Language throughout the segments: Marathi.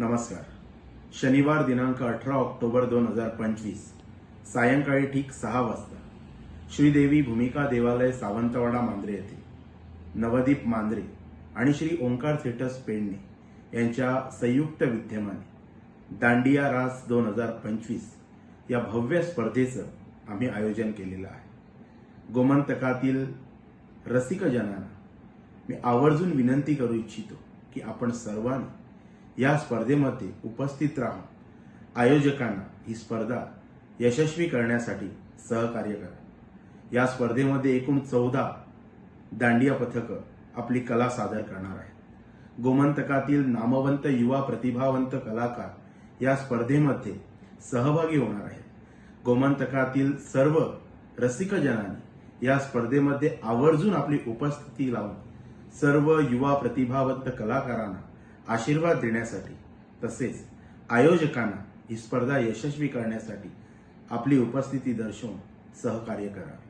नमस्कार. शनिवार दिनांक अठरा ऑक्टोबर दोन हजार पंचवीस. सायंकाळी ठीक सहा वाजता श्रीदेवी भूमिका देवालय सावंतवाडा मांद्रे येथे. नवदीप मांद्रे आणि श्री ओंकार थिएटर्स पेडणे यांच्या संयुक्त विद्यमाने दांडिया रास दोन हजार पंचवीस या भव्य स्पर्धेचं आम्ही आयोजन केलेलं आहे. गोमंतकातील रसिकजनांना मी आवर्जून विनंती करू इच्छितो की आपण सर्वांनी या स्पर्धेमध्ये उपस्थित राहून आयोजकांना ही स्पर्धा यशस्वी करण्यासाठी सहकार्य करा. या स्पर्धेमध्ये एकूण चौदा दांडिया पथकं आपली कला सादर करणार आहेत. गोमंतकातील नामवंत युवा प्रतिभावंत कलाकार या स्पर्धेमध्ये सहभागी होणार आहेत. गोमंतकातील सर्व रसिकजनांनी या स्पर्धेमध्ये आवर्जून आपली उपस्थिती लावून सर्व युवा प्रतिभावंत कलाकारांना आशीर्वाद देण्यासाठी तसेच आयोजकांना ही स्पर्धा यशस्वी करण्यासाठी आपली उपस्थिती दर्शवून सहकार्य करावे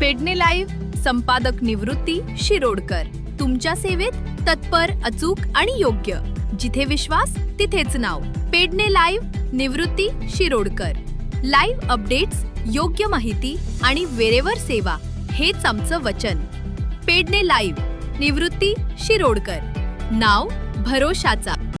पेडणे लाईव्ह संपादक निवृत्ती शिरोडकर. तुमच्या सेवेत तत्पर अचूक आणि योग्य. जिथे विश्वास तिथेच नाव. Pedne live Nivrutti Shirodkar. Live updates योग्य माहिती आणि वेरेवर सेवा. हेच आमचं वचन. पेडणे लाईव्ह निवृत्ती शिरोडकर. नाव भरोशाचा.